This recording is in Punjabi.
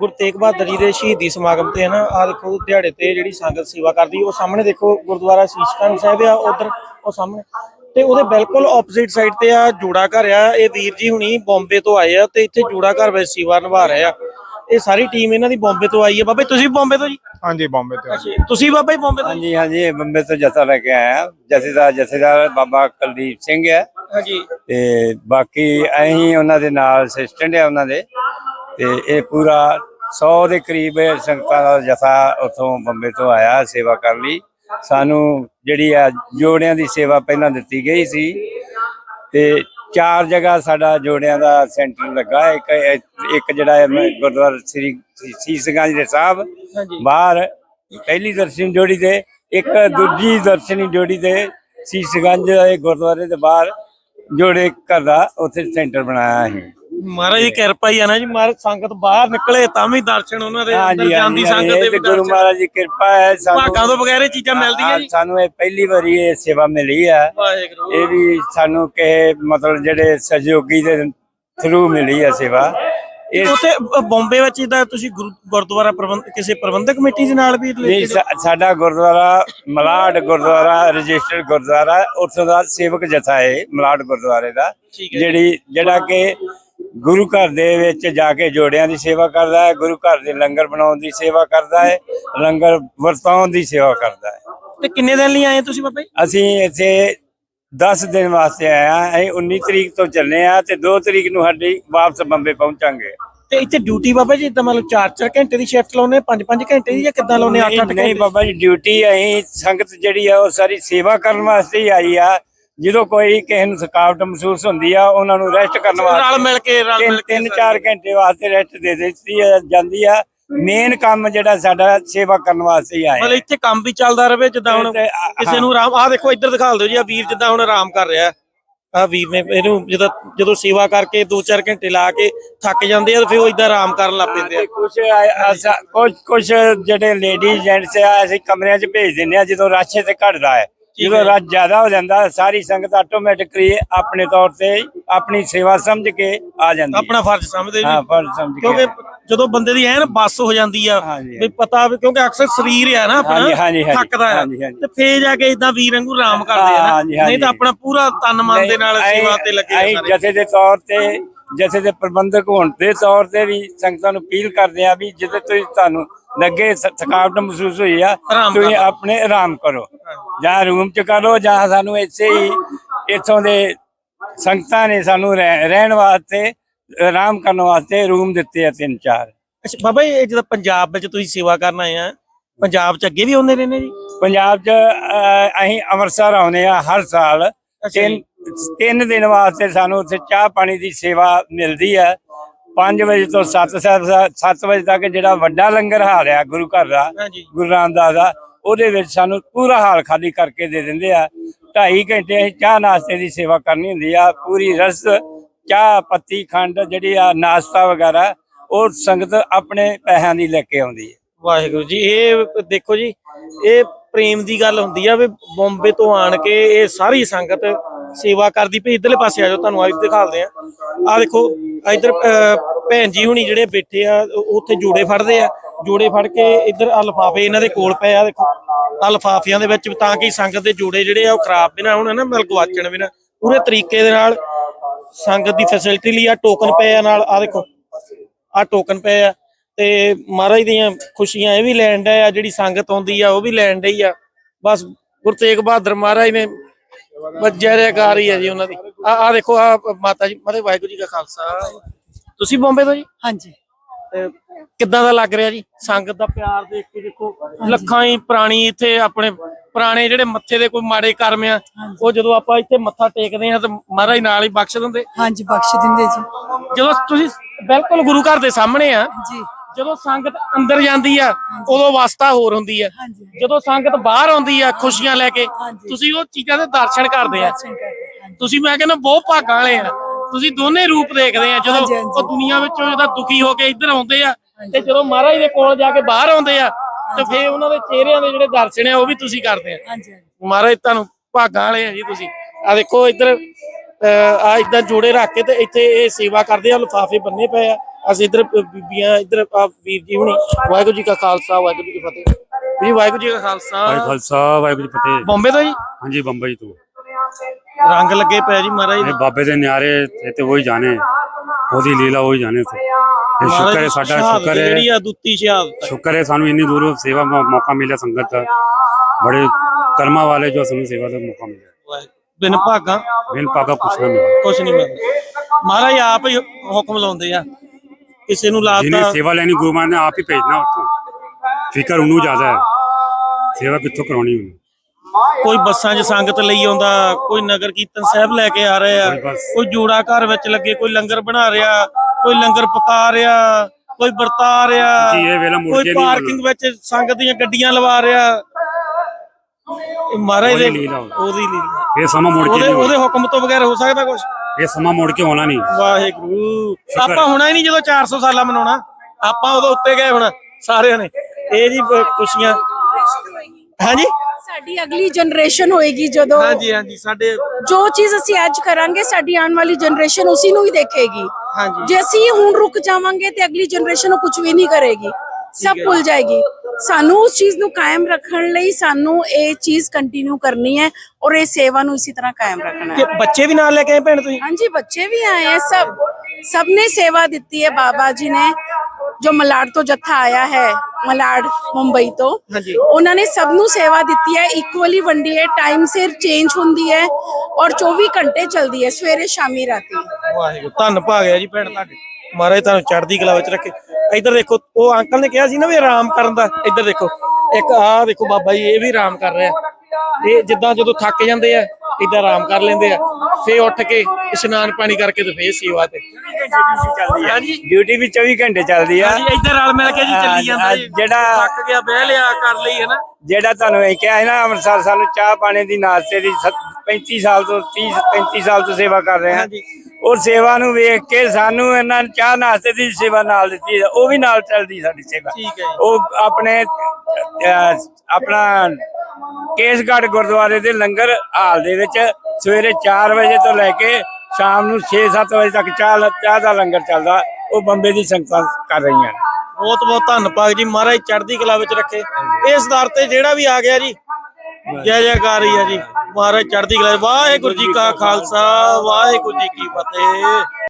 ਗੁਰੂ ਤੇਗ ਬਹਾਦਰ ਜੀ ਦੇ ਸ਼ਹੀਦੀ ਸਮਾਗਮ ਤੇ ਹੈ ਨਾ ਆ ਦੇਖੋ ਦਿਹਾੜੇ ਤੇ ਜਿਹੜੀ ਸੰਗਤ ਸੇਵਾ ਕਰਦੀ ਉਹ ਸਾਹਮਣੇ ਦੇਖੋ ਗੁਰਦੁਆਰਾ ਸੀਸਗੰਜ ਸਾਹਿਬ ਆ ਉਧਰ ਉਹ ਸਾਹਮਣੇ। ਤੇ ਉਹਦੇ ਬਿਲਕੁਲ ਆਪੋਜ਼ਿਟ ਸਾਈਡ ਤੇ ਆ ਜੋੜਾ ਘਰ ਆ ਇਹ ਵੀਰ ਜੀ ਹੁਣੀ ਬੰਬੇ ਤੋਂ ਆਏ ਆ ਤੇ ਇੱਥੇ ਜੋੜਾ ਘਰ ਵਿੱਚ ਸੇਵਾ ਨਿਭਾ ਰਹੇ ਆ। ਇਹ ਸਾਰੀ ਟੀਮ ਇਹਨਾਂ ਦੀ ਬੰਬੇ ਤੋਂ ਆਈ ਹੈ ਬਾਬੇ ਤੁਸੀਂ ਬੰਬੇ ਤੋਂ ਜੀ? ਹਾਂਜੀ ਬੰਬੇ ਤੇ ਅੱਛਾ ਤੁਸੀਂ ਬਾਬਾ ਜੀ ਬੰਬੇ ਤੋਂ? ਹਾਂਜੀ ਹਾਂਜੀ ਬੰਬੇ ਤੋਂ ਜਥਾ ਲੈ ਕੇ ਆਇਆ। ਜਥੇਦਾਰ ਜਥੇਦਾਰ ਬਾਬਾ ਕੁਲਦੀਪ ਸਿੰਘ ਹੈ ਹਾਂਜੀ। ਤੇ ਬਾਕੀ ਅਸੀਂ ਉਹਨਾਂ ਦੇ ਨਾਲ ਅਸਿਸਟੈਂਟ ਹੈ ਉਹਨਾਂ ਦੇ। ਤੇ ਇਹ ਪੂਰਾ 100 ਦੇ ਕਰੀਬ ਸੰਗਤਾਂ ਦਾ ਜਥਾ ਉੱਥੋਂ ਬੰਬੇ ਤੋਂ ਆਇਆ ਸੇਵਾ ਕਰਨ ਲਈ। ਸਾਨੂੰ ਜਿਹੜੀ ਆ ਜੋੜਿਆਂ ਦੀ ਸੇਵਾ ਪਹਿਲਾਂ ਦਿੱਤੀ ਗਈ ਸੀ ਤੇ ਚਾਰ ਜਗ੍ਹਾ ਸਾਡਾ ਜੋੜਿਆਂ ਦਾ ਸੈਂਟਰ ਲੱਗਾ। ਇੱਕ ਇੱਕ ਜਿਹੜਾ ਹੈ ਗੁਰਦੁਆਰਾ ਸ੍ਰੀ ਸੀਸਗੰਜ ਦੇ ਸਾਹਿਬ। ਬਾਹਰ ਪਹਿਲੀ ਦਰਸ਼ਨ ਜੋੜੀ ਤੇ ਇੱਕ ਦੂਜੀ ਦਰਸ਼ਨੀ ਜੋੜੀ ਤੇ ਸੀਸਗੰਜ ਦੇ ਗੁਰਦੁਆਰੇ ਦੇ ਬਾਹਰ ਜੋੜੇ ਘਰ ਦਾ ਉੱਥੇ ਸੈਂਟਰ ਬਣਾਇਆ ਹੈ ਮਹਾਰਾਜ ਦੀ ਕਿਰਪਾ ਹੀ ਆ ਨਾ ਜੀ ਮਹਾਰਾਜ ਸੰਗਤ ਬਾਹਰ ਨਿਕਲੇ ਤਾਂ ਵੀ ਦਰਸ਼ਨ ਉਹਨਾਂ ਦੇ ਅੰਦਰ ਜਾਂਦੀ ਸੰਗਤ ਦੇ ਵੀ ਗੁਰੂ ਮਹਾਰਾਜ ਦੀ ਕਿਰਪਾ ਹੈ ਭਾਗਾਂ ਤੋਂ ਬਗੈਰ ਇਹ ਚੀਜ਼ਾਂ ਮਿਲਦੀਆਂ ਜੀ। ਸਾਨੂੰ ਇਹ ਪਹਿਲੀ ਵਾਰੀ ਇਹ ਸੇਵਾ ਮਿਲੀ ਵਾਹਿਗੁਰੂ। ਇਹ ਵੀ ਸਾਨੂੰ ਕਿਸੇ ਮਤਲਬ ਜਿਹੜੇ ਸਹਿਯੋਗੀ ਦੇ ਥਰੂ ਮਿਲੀ ਹੈ ਸੇਵਾ। ਉੱਥੇ ਬੰਬੇ ਵਿੱਚ ਇਹਦਾ ਤੁਸੀਂ ਗੁਰੂ- ਗੁਰਦੁਆਰਾ ਪ੍ਰਬੰਧ ਕਿਸੇ ਪ੍ਰਬੰਧਕ ਕਮੇਟੀ ਦੇ ਨਾਲ ਵੀ ਨਹੀਂ ਸਾਡਾ ਗੁਰਦੁਆਰਾ ਮਲਾਡ ਗੁਰਦੁਆਰਾ ਰਜਿਸਟਰਡ ਗੁਰਦੁਆਰਾ ਉੱਥੋਂ ਦਾ ਸੇਵਕ ਜਥਾ ਹੈ ਮਲਾਡ ਗੁਰਦੁਆਰੇ ਦਾ। ਜਿਹੜੀ ਜਿਹੜਾ ਕਿ ਗੁਰੂ ਘਰ ਦੇ ਵਿੱਚ ਜਾ ਕੇ ਜੋੜਿਆਂ ਦੀ ਸੇਵਾ ਕਰਦਾ ਹੈ ਗੁਰੂ ਘਰ ਦੇ ਲੰਗਰ ਬਣਾਉਣ ਦੀ ਸੇਵਾ ਕਰਦਾ ਹੈ ਲੰਗਰ ਵਰਤਾਉਣ ਦੀ ਸੇਵਾ ਕਰਦਾ ਹੈ। ਤੇ ਕਿੰਨੇ ਦਿਨ ਲਈ ਆਏ ਤੁਸੀਂ ਬਾਬਾ ਜੀ? ਅਸੀਂ ਇੱਥੇ 10 ਦਿਨ ਵਾਸਤੇ ਹਾਂ ਅਸੀਂ 19 ਤਰੀਕ ਤੋਂ ਚੱਲੇ ਆ ਤੇ 2 ਤਰੀਕ ਨੂੰ ਸਾਡੀ ਵਾਪਸ ਬੰਬੇ ਪਹੁੰਚਾਂਗੇ। ਤੇ ਇੱਥੇ ਡਿਊਟੀ ਬਾਬਾ ਜੀ ਤਾਂ ਮਤਲਬ 4-4 ਘੰਟੇ ਦੀ ਸ਼ਿਫਟ ਲਾਉਨੇ 5-5 ਘੰਟੇ ਦੀ ਜਾਂ ਕਿੱਦਾਂ ਲਾਉਨੇ 8-8 ਨਹੀਂ ਘੰਟੇ ਨਹੀਂ ਬਾਬਾ ਜੀ ਡਿਊਟੀ ਅਸੀਂ ਸੰਗਤ ਜਿਹੜੀ ਆ ਉਹ ਸਾਰੀ ਸੇਵਾ ਕਰਨ ਵਾਸਤੇ ਹੀ ਆਈ ਆ। ਜਦੋਂ ਕੋਈ ਕਿਸੇ ਨੂੰ ਥਕਾਵਟ ਮਹਿਸੂਸ ਹੁੰਦੀ ਆ ਉਹਨਾਂ ਨੂੰ ਰੈਸਟ ਕਰਨ ਵਾਸਤੇ ਮਿਲ ਕੇ ਰਲ ਤਿੰਨ ਮਿਲ ਕੇ ਘੰਟੇ ਵਾਸਤੇ ਰੈਸਟ ਦੇ ਦਿੱਤੀ ਆ- ਜਾਂਦੀ ਆ। ਮੇਨ ਕੰਮ ਜਿਹੜਾ ਸਾਡਾ ਸੇਵਾ ਕਰਨ ਵਾਸਤੇ ਹੀ ਆਏ ਮਤਲਬ ਇੱਥੇ ਕੰਮ ਵੀ ਚੱਲਦਾ ਰਵੇ ਜਿੱਦਾਂ ਹੁਣ ਆ- ਕਿਸੇ ਨੂੰ ਆਰਾਮ ਆਹ ਦੇਖੋ ਇੱਧਰ ਦਿਖਾ ਦਿਓ ਜੀ ਆ ਵੀਰ ਜਿੱਦਾਂ ਹੁਣ ਆਰਾਮ ਕਰ ਰਿਹਾ। ਆ ਵੀਰ ਨੇ ਇਹਨੂੰ ਜਦੋਂ ਜਦੋਂ ਸੇਵਾ ਕਰਕੇ 2-4 ਘੰਟੇ ਲਾ ਕੇ ਥੱਕ ਜਾਂਦੇ ਆ ਤੇ ਫਿਰ ਉਹ ਇੱਧਰ ਆਰਾਮ ਕਰਨ ਲੱਗ ਪੈਂਦੇ ਆ। ਕੁਝ ਕੁਝ ਕੁਝ ਜਿਹੜੇ ਲੇਡੀਜ਼ ਜੈਂਟਸ ਆ ਅਸੀਂ ਕਮਰਿਆਂ 'ਚ ਭੇਜ ਦਿੰਦੇ ਆ ਜਦੋਂ ਰਸ਼ ਤੇ ਘਟਦਾ ਹੈ। ਜਦੋਂ ਰਸ਼ ਜ਼ਿਆਦਾ ਹੋ ਜਾਂਦਾ ਸਾਰੀ ਸੰਗਤ ਆਟੋਮੈਟਿਕਲੀ ਆਪਣੇ ਤੌਰ ਤੇ ਆਪਣੀ ਸੇਵਾ ਸਮਝ ਕੇ ਆ ਜਾਂਦੀ ਹੈ। ਆਪਣਾ ਫਰਜ਼ ਸਮਝਦੇ ਹਾਂ ਜੀ ਪਰ ਸਮਝ ਕਿਉਂਕਿ ਜਦੋਂ ਬੰਦੇ ਦੀ ਐਨ ਬੱਸ ਹੋ ਜਾਂਦੀ ਆ ਹਾਂਜੀ, ਵੀ ਪਤਾ ਵੀ ਕਿਉਂਕਿ ਅਕਸਰ ਸਰੀਰ ਆ ਨਾ ਹਾਂਜੀ, ਆਪਣਾ ਹਾਂਜੀ, ਹਾਂਜੀ, ਥੱਕਦਾ ਆ। ਹਾਂਜੀ, ਹਾਂਜੀ। ਤੇ ਫੇਰ ਜਾ ਕੇ ਇਦਾਂ ਵੀਰ ਵਾਂਗੂ ਆਰਾਮ ਕਰਦੇ ਆ ਨਾ। ਹਾਂਜੀ, ਹਾਂਜੀ। ਨਹੀਂ ਤਾਂ ਆਪਣਾ ਪੂਰਾ ਤਨ ਮਨ ਦੇ ਨਾਲ ਨਹੀਂ, ਸੇਵਾ ਤੇ ਲੱਗੇ ਆ ਅਸੀਂ ਸਾਰੇ। ਜਥੇ ਦੇ ਤੌਰ ਤੇ ਜਥੇ ਦੇ ਪ੍ਰਬੰਧਕ ਹੋਣ ਦੇ ਤੌਰ ਤੇ ਵੀ ਸੰਗਤਾਂ ਨੂੰ ਅਪੀਲ ਕਰਦੇ ਆ ਵੀ ਜਿੱਥੇ ਤੁਸੀਂ ਤੁਹਾਨੂੰ ਲੱਗੇ ਥਕਾਵਟ ਮਹਿਸੂਸ ਹੋਈ ਆ ਤੁਸੀਂ। ਆਪਣੇ ਆਰਾਮ ਕਰੋ। ਜਾਂ ਰੂਮ ਚ ਕਰੋ ਜਾਂ ਸਾਨੂੰ ਇੱਥੇ ਹੀ ਇੱਥੋਂ ਦੇ ਸੰਗਤਾਂ ਨੇ ਸਾਨੂੰ ਰਹਿ- ਰਹਿਣ ਵਾਸਤੇ ਆਰਾਮ ਕਰਨ ਵਾਸਤੇ ਰੂਮ ਦਿੱਤੇ ਆ ਤਿੰਨ ਚਾਰ। ਅੱਛਾ ਬਾਬਾ ਜੀ, ਇਹ ਜਦੋਂ ਪੰਜਾਬ ਵਿੱਚ ਤੁਸੀਂ ਸੇਵਾ ਕਰਨ ਆਏ ਆ ਪੰਜਾਬ ਚ ਅੱਗੇ ਵੀ ਆਉਂਦੇ ਰਹਿੰਦੇ ਜੀ? ਪੰਜਾਬ ਚ ਅਸੀਂ ਅੰਮ੍ਰਿਤਸਰ ਆਉਨੇ ਆ ਹਰ ਸਾਲ। ਤਿੰਨ ਤਿੰਨ ਦਿਨ ਵਾਸਤੇ ਸਾਨੂੰ ਉੱਥੇ ਚਾਹ ਪਾਣੀ ਦੀ ਸੇਵਾ ਮਿਲਦੀ ਹੈ 5 ਵਜੇ ਤੋਂ 7 7 ਵਜੇ ਤੱਕ ਜਿਹੜਾ ਵੱਡਾ ਲੰਗਰ ਹਾਲ ਆ ਗੁਰੂ ਘਰ ਦਾ ਗੁਰੂ ਰਾਮਦਾਸ ਦਾ ਉਹਦੇ ਵਿੱਚ ਸਾਨੂੰ ਪੂਰਾ ਹਾਲ ਖਾਲੀ ਕਰਕੇ ਦੇ ਦਿੰਦੇ ਆ। 2.5 ਘੰਟੇ ਅਸੀਂ ਚਾਹ ਨਾਸ਼ਤੇ ਦੀ ਸੇਵਾ ਕਰਨੀ ਹੁੰਦੀ ਆ ਪੂਰੀ ਰਸ ਚਾਹ ਪੱਤੀ ਖੰਡ ਜਿਹੜੀ ਆ ਨਾਸ਼ਤਾ ਵਗੈਰਾ ਉਹ ਸੰਗਤ ਆਪਣੇ ਪੈਸਿਆਂ ਦੀ ਲੈ ਕੇ ਆਉਂਦੀ ਹੈ। ਵਾਹਿਗੁਰੂ ਜੀ ਇਹ ਦੇਖੋ ਜੀ ਇਹ ਪ੍ਰੇਮ ਦੀ ਗੱਲ ਹੁੰਦੀ ਆ ਵੀ ਬੰਬੇ ਤੋਂ ਆਣ ਕੇ ਇਹ ਸਾਰੀ ਸੰਗਤ ਸੇਵਾ ਕਰਦੀ ਪਈ, ਇਧਰਲੇ ਪਾਸੇ ਆ ਜਾਓ, ਤੁਹਾਨੂੰ ਆ ਦਿਖਾਉਂਦੇ ਆ। ਆ ਦੇਖੋ, ਇਧਰ ਭੈਣ ਜੀ ਹੁਣੀ ਜਿਹੜੇ ਬੈਠੇ ਆ ਉੱਥੇ ਜੋੜੇ ਫੜਦੇ ਆ। ਜੋੜੇ ਫੜ ਕੇ ਇਧਰ ਆ ਲਫਾਫੇ ਇਹਨਾਂ ਦੇ ਕੋਲ ਪਏ ਆ, ਦੇਖੋ। ਆ ਲਫਾਫਿਆਂ ਦੇ ਵਿੱਚ ਤਾਂ ਕਿ ਸੰਗਤ ਦੇ ਜੋੜੇ ਜਿਹੜੇ ਆ, ਉਹ ਖਰਾਬ ਵੀ ਨਾ ਹੋਣ ਨਾ ਮਿਲ ਗਵਾਚਣ ਵੀ ਨਾ। ਪੂਰੇ ਤਰੀਕੇ ਦੇ ਨਾਲ ਸੰਗਤ ਦੀ ਫੈਸਿਲਿਟੀ ਲਈ ਆ ਟੋਕਨ ਪਏ ਆ ਨਾਲ ਆ ਦੇਖੋ ਆ ਟੋਕਨ ਪਏ ਆ। ਤੇ ਮਹਾਰਾਜ ਦੀਆਂ ਖੁਸ਼ੀਆਂ ਇਹ ਵੀ ਲੈਣ ਡਏ ਆ ਜਿਹੜੀ ਸੰਗਤ ਆਉਂਦੀ ਆ ਉਹ ਵੀ ਲੈਣ ਡਈ ਆ। ਬਸ ਗੁਰੂ ਤੇਗ ਬਹਾਦਰ ਮਹਾਰਾਜ ਨੇ ਵਜਰਿਆਕਾਰ ਹੀ ਆ ਜੀ ਉਹਨਾਂ ਦੀ। ਆ ਆ ਦੇਖੋ ਆ ਮਾਤਾ ਜੀ ਮਾਤਾ ਵਾਹਿਗੁਰੂ ਜੀ ਕਾ ਖਾਲਸਾ। ਤੁਸੀਂ ਬੰਬੇ ਤੋਂ ਜੀ? ਹਾਂਜੀ। ਤੇ ਕਿੱਦਾਂ ਦਾ ਲੱਗ ਰਿਹਾ ਜੀ? ਸੰਗਤ ਦਾ ਪਿਆਰ ਦੇਖ ਕੇ ਦੇਖੋ ਲੱਖਾਂ ਹੀ ਪ੍ਰਾਣੀ ਇੱਥੇ ਆਪਣੇ ਪੁਰਾਣੇ ਜਿਹੜੇ ਮੱਥੇ ਦੇ ਕੋਈ ਮਾੜੇ ਕਰਮ ਆ ਉਹ ਜਦੋਂ ਆਪਾਂ ਇੱਥੇ ਮੱਥਾ ਟੇਕਦੇ ਆ ਤਾਂ ਮਹਾਰਾਜ ਨਾਲ ਹੀ ਬਖਸ਼ ਦਿੰਦੇ। ਹਾਂਜੀ ਬਖਸ਼ ਦਿੰਦੇ ਜੀ। ਜਦੋਂ ਤੁਸੀਂ ਬਿਲਕੁਲ ਗੁਰੂ ਘਰ ਦੇ ਸਾਹਮਣੇ ਆ ਜੀ। ਜਦੋਂ ਸੰਗਤ ਅੰਦਰ ਜਾਂਦੀ ਆ ਉਦੋਂ ਅਵਸਥਾ ਹੋਰ ਹੁੰਦੀ ਆ। ਜਦੋਂ ਸੰਗਤ ਬਾਹਰ ਆਉਂਦੀ ਆ ਖੁਸ਼ੀਆਂ ਲੈ ਕੇ। ਤੁਸੀਂ ਉਹ ਚੀਜ਼ਾਂ ਦੇ ਦਰਸ਼ਨ ਕਰਦੇ ਆ। ਤੁਸੀਂ ਮੈਂ ਕਹਿੰਦਾ ਬਹੁਤ ਭਾਗਾਂ ਵਾਲੇ ਆ। ਤੁਸੀਂ ਦੋਨੇ ਰੂਪ ਦੇਖਦੇ ਆ ਜਦੋਂ। ਉਹ ਦੁਨੀਆ ਵਿੱਚੋਂ ਜਿਹਦਾ ਦੁਖੀ ਹੋ ਕੇ ਇੱਧਰ ਆਉਂਦੇ ਆ ਤੇ ਜਦੋਂ ਮਹਾਰਾਜ ਦੇ ਕੋਲ ਜਾ ਕੇ ਬਾਹਰ ਆਉਂਦੇ ਆ ਤੇ ਫੇਰ ਉਹਨਾਂ ਦੇ ਚਿਹਰਿਆਂ ਦੇ ਜਿਹੜੇ ਦਰਸ਼ਨ ਆ ਉਹ ਵੀ ਤੁਸੀਂ ਕਰਦੇ ਆ। ਮਹਾਰਾਜ ਤੁਹਾਨੂੰ ਭਾਗਾਂ ਵਾਲੇ ਆ ਜੀ ਤੁਸੀਂ। ਆ ਦੇਖੋ ਇੱਧਰ ਆ ਇਦਾਂ ਜੋੜੇ ਰੱਖ ਕੇ ਤੇ ਇੱਥੇ ਇਹ ਸੇਵਾ ਕਰਦੇ ਆ ਲਿਫਾਫੇ ਬੰਨੇ ਪਏ ਆ। ਅਸੀਂ ਇੱਧਰ ਬੀਬੀਆਂ ਇੱਧਰ ਆ ਵੀਰ ਜੀ ਹੁਣੀ ਵਾਹਿਗੁਰੂ ਜੀ ਕਾ ਖਾਲਸਾ ਵਾਹਿਗੁਰੂ ਜੀ ਕੀ ਫਤਿਹ। ਜੀ ਵਾਹਿਗੁਰੂ ਜੀ ਕਾ ਖਾਲਸਾ। ਵਾਹਿਗੁਰੂ ਖਾਲਸਾ ਵਾਹਿਗੁਰੂ ਜੀ ਫਤਿਹ। ਬੰਬੇ ਤੋਂ ਜੀ? ਹਾਂਜੀ ਬੰਬਈ ਤੋਂ। ਰੰਗ ਲੱਗੇ ਪਏ ਜੀ ਮਹਾਰਾਜ। ਇਹ ਦੇ। ਬਾਬੇ ਦੇ ਨਿਆਰੇ ਤੇ ਤੇ ਉਹੀ ਜਾਣੇ। ਉਹਦੀ ਲੀਲਾ ਉਹੀ ਜਾਣੇ ਤੇ ਇਹ ਸ਼ੁਕਰ ਹੈ ਸਾਡਾ ਸ਼ਹਾਦਤ ਸ਼ੁਕਰ ਜਿਹੜੀ ਹੈ ਆ ਦੁੱਤੀ ਸ਼ਹਾਦਤ ਸ਼ੁਕਰ ਹੈ ਸਾਨੂੰ ਇੰਨੀ ਦੂਰੋਂ ਸੇਵਾ ਮੌ- ਮੌਕਾ ਮਿਲਿਆ ਸੰਗਤ ਦਾ। ਬੜੇ ਕਰਮਾਂ ਵਾਲੇ ਜੋ ਸਾਨੂੰ ਸੇਵਾ ਦਾ ਮੌਕਾ ਮਿਲਿਆ। ਬਿਨ ਭਾਗਾ। ਬਿਨ ਪਾਗਾ ਕੁਛ ਨਾ ਮਿਲਿਆ। ਕੁਛ ਨਹੀਂ ਮਿਲਦਾ। ਮਹਾਰਾਜ ਆਪ ਹੀ ਹੁਕਮ ਲਾਉਂਦੇ ਆ। ਕਿਸੇ ਨੂੰ ਜਿਹਨੇ ਲਾਤਾ ਸੇਵਾ ਲੈਣੀ ਗੁਰੂ ਮਹਾਰਾਜ ਨੇ ਆਪ ਹੀ ਭੇਜਣਾ ਉੱਥੋਂ। ਫਿਕਰ ਉਹਨੂੰ ਜ਼ਿਆਦਾ ਹੈ। ਸੇਵਾ ਕਿੱਥੋਂ ਕਰਾਉਣੀ ਉਹਨੂੰ? ਕੋਈ ਬੱਸਾਂ 'ਚ ਸੰਗਤ ਲਈ ਆਉਂਦਾ ਕੋਈ ਨਗਰ ਕੀਰਤਨ ਸਾਹਿਬ ਲੈ ਕੇ ਆ ਰਹੇ ਕੋਈ ਬਸ। ਕੋਈ ਜੂੜਾ ਘਰ ਵਿੱਚ ਲੱਗੇ ਕੋਈ ਲੰਗਰ ਬਣਾ ਰਿਹਾ ਕੋਈ ਲੰਗਰ ਪਕਾ ਰਿਹਾ ਕੋਈ ਵਰਤਾ ਰਿਹਾ ਜੀ ਇਹ ਵੇਲਾ ਮੁੜ ਕੋਈ ਨਹੀਂ ਪਾਰਕਿੰਗ ਵਿੱਚ ਸੰਗਤ ਦੀਆਂ ਗੱਡੀਆਂ ਲਵਾ ਰਿਹਾ। ਇਹ ਮਹਾਰਾਜ ਦੇ ਉਹਦੀ ਲੀਲਾ ਉਹ। ਉਹਦੀ ਲੀਲਾ। ਇਹ ਸਮਾਂ ਮੁੜ ਕੇ ਉਹਦੇ ਨਹੀਂ ਉਹਦੇ। ਹੁਕਮ ਤੋਂ ਬਗੈਰ ਹੋ ਸਕਦਾ ਕੁਝ ਇਹ ਸਮਾਂ ਮੁੜ ਕੇ ਹੋਣਾ ਨਹੀਂ। ਵਾਹਿਗੁਰੂ। ਆਪਾਂ। ਹੋਣਾ ਹੀ ਨਹੀਂ ਜਦੋਂ 400 ਸਾਲਾ ਮਨਾਉਣਾ। ਆਪਾਂ ਉਦੋਂ ਉੱਤੇ ਗਏ ਹੁਣ ਸਾਰਿਆਂ ਨੇ। ਇਹ ਜੀ ਖੁਸ਼ੀਆਂ। ਹਾਂਜੀ? ਸਾਡੀ ਅਗਲੀ ਜਨਰੇਸ਼ਨ ਹੋਏਗੀ ਜਦੋਂ ਹਾਂਜੀ ਹਾਂਜੀ ਸਾਡੇ ਜੋ ਚੀਜ਼ ਅਸੀਂ ਅੱਜ ਕਰਾਂਗੇ ਸਾਡੀ ਆਉਣ ਵਾਲੀ ਜਨਰੇਸ਼ਨ ਉਸੇ ਨੂੰ ਹੀ ਦੇਖੇਗੀ। ਹਾਂਜੀ। ਜੇ ਅਸੀਂ ਹੁਣ ਰੁਕ ਜਾਵਾਂਗੇ ਤੇ ਅਗਲੀ ਜਨਰੇਸ਼ਨ ਉਹ ਕੁਝ ਵੀ ਨਹੀਂ ਕਰੇਗੀ। ਸਭ ਭੁੱਲ ਜਾਏਗੀ। ਸਾਨੂੰ ਉਸ ਚੀਜ਼ ਨੂੰ ਕਾਇਮ ਰੱਖਣ ਲਈ ਸਾਨੂੰ ਇਹ ਚੀਜ਼ ਕੰਟੀਨਿਊ ਕਰਨੀ ਹੈ ਔਰ ਇਹ ਸੇਵਾ ਨੂੰ ਇਸੇ ਤਰ੍ਹਾਂ ਕਾਇਮ ਰੱਖਣਾ ਹੈ। ਬੱਚੇ ਵੀ ਨਾਲ ਲੈ ਕੇ ਭੈਣ ਤੁਸੀਂ? ਹਾਂਜੀ ਬੱਚੇ ਵੀ ਆਏ ਹੈ ਸਭ ਸਭ ਨੇ ਸੇਵਾ ਦਿੱਤੀ ਹੈ ਬਾਬਾ ਜੀ ਨੇ ਜੋ ਮਲਾੜ ਤੋਂ ਜੱਥਾ ਆਇਆ ਹੈ ਮਲਾੜ ਮੁੰਬਈ ਤੋਂ ਉਹਨਾਂ ਨੇ ਸਭ ਨੂੰ ਸੇਵਾ ਦਿੱਤੀ ਹੈ ਇਕੁਅਲੀ ਵੰਡੀ ਹੈ ਟਾਈਮ ਸਿਰ ਚੇਂਜ ਹੁੰਦੀ ਹੈ ਔਰ 24 ਘੰਟੇ ਚੱਲਦੀ ਹੈ ਸਵੇਰੇ ਸ਼ਾਮੀ ਰਾਤੀ। ਵਾਹਿਗੁਰੂ ਧੰਨ ਭਾਗਿਆ ਜੀ ਭੈਣ ਤੁਹਾਡੇ। ਮਹਾਰਾਜ ਤੁਹਾਨੂੰ ਚੜ੍ਹਦੀ ਕਲਾ ਵਿੱਚ ਰੱਖੇ। ਇੱਧਰ ਦੇਖੋ ਉਹ ਅੰਕਲ ਨੇ ਕਿਹਾ ਸੀ ਨਾ ਵੀ ਆਰਾਮ ਕਰਨ ਦਾ। ਇੱਧਰ ਦੇਖੋ ਇੱਕ ਆਹ ਦੇਖੋ ਬਾਬਾ ਜੀ ਇਹ ਵੀ ਆਰਾਮ ਕਰ ਰਿਹਾ। ਇਹ ਜਿੱਦਾਂ ਜਦੋਂ ਥੱਕ ਜਾਂਦੇ ਆ ਇੱਧਰ ਆਰਾਮ ਕਰ ਲੈਂਦੇ ਆ। ਫੇਰ ਉੱਠ ਕੇ ਇਸ਼ਨਾਨ ਪਾਣੀ ਕਰਕੇ ਤੇ ਫੇਰ ਸੇਵਾ ਤੇ। ਹਾਂਜੀ। ਡਿਊਟੀ ਵੀ 24 ਘੰਟੇ ਚੱਲਦੀ ਆ। ਹਾਂਜੀ ਇੱਧਰ ਰਲ ਮਿਲ ਕੇ ਜੀ ਚੱਲੀ ਜਾਂਦਾ। ਜਿਹੜਾ- ਥੱਕ ਗਿਆ ਬਹਿ ਲਿਆ ਕਰ ਲਈ ਹੈ ਨਾ ਜਿਹੜਾ ਤੁਹਾਨੂੰ ਇਹ ਕਿਹਾ ਹੈ ਨਾ ਅੰਮ੍ਰਿਤਸਰ ਸਾਨੂੰ ਚਾਹ ਪਾਣੀ ਦੀ ਨਾਸ਼ਤੇ ਦੀ ਸੱਤ- 35 ਸਾਲ ਤੋਂ 30 35 ਸਾਲ ਤੋਂ ਸੇਵਾ ਕਰ ਰਹੇ ਹਾਂ ਹਾਂਜੀ। ਉਹ ਸੇਵਾ ਨੂੰ ਵੇਖ ਕੇ ਸਾਨੂੰ ਇਹਨਾਂ ਨੇ ਚਾਹ ਨਾਸ਼ਤੇ ਦੀ ਸੇਵਾ ਨਾਲ ਦਿੱਤੀ ਉਹ ਵੀ ਨਾਲ ਚੱਲਦੀ ਸਾਡੀ ਸੇਵਾ। ਉਹ ਆਪਣੇ ਆਪਣਾ ਕੇਸਗੜ੍ਹ ਗੁਰਦੁਆਰੇ ਦੇ ਲੰਗਰ ਹਾਲ ਦੇ ਵਿੱਚ ਸਵੇਰੇ 4 ਵਜੇ ਤੋਂ ਲੈ ਕੇ ਸ਼ਾਮ ਨੂੰ 6-7 ਵਜੇ ਤੱਕ ਚਾਹ ਚਾਹ ਦਾ ਲੰਗਰ ਚੱਲਦਾ। ਉਹ ਬੰਬੇ ਦੀ ਸੰਗਤਾਂ ਕਰ ਰਹੀਆਂ ਨੇ। ਬਹੁਤ ਬਹੁਤ ਧੰਨਵਾਦ ਜੀ। ਮਹਾਰਾਜ ਚੜ੍ਹਦੀ ਕਲਾ ਵਿੱਚ ਰੱਖੇ। ਇਸ ਦਰ ਤੇ ਜਿਹੜਾ ਵੀ ਆ ਗਿਆ ਜੀ ਜੈ ਜੈਕਾਰ ਹੀ ਆ ਜੀ। ਮਹਾਰਾਜ ਚੜ੍ਹਦੀ ਕਲਾ ਵਾਹਿਗੁਰੂ ਜੀ ਕਾ ਖਾਲਸਾ ਵਾਹਿਗੁਰੂ ਜੀ ਕੀ ਫਤਿਹ।